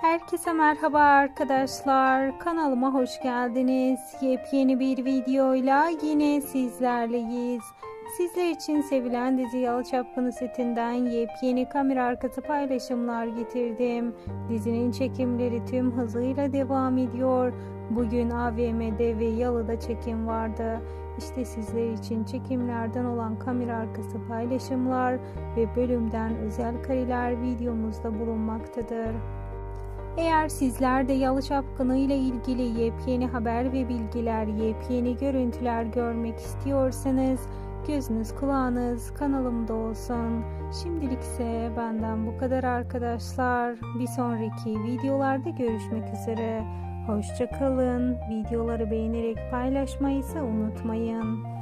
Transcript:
Herkese merhaba arkadaşlar. Kanalıma hoş geldiniz. Yepyeni bir videoyla yine sizlerleyiz. Sizler için sevilen dizi Yalı setinden yepyeni kamera arkası paylaşımlar getirdim. Dizinin çekimleri tüm hızıyla devam ediyor. Bugün AVM'de ve Yalı'da çekim vardı. İşte sizler için çekimlerden olan kamera arkası paylaşımlar ve bölümden özel kareler videomuzda bulunmaktadır. Eğer sizler de Yalı Çapkını ile ilgili yepyeni haber ve bilgiler, yepyeni görüntüler görmek istiyorsanız gözünüz kulağınız kanalımda olsun. Şimdilik ise benden bu kadar arkadaşlar. Bir sonraki videolarda görüşmek üzere. Hoşçakalın. Videoları beğenerek paylaşmayı ise unutmayın.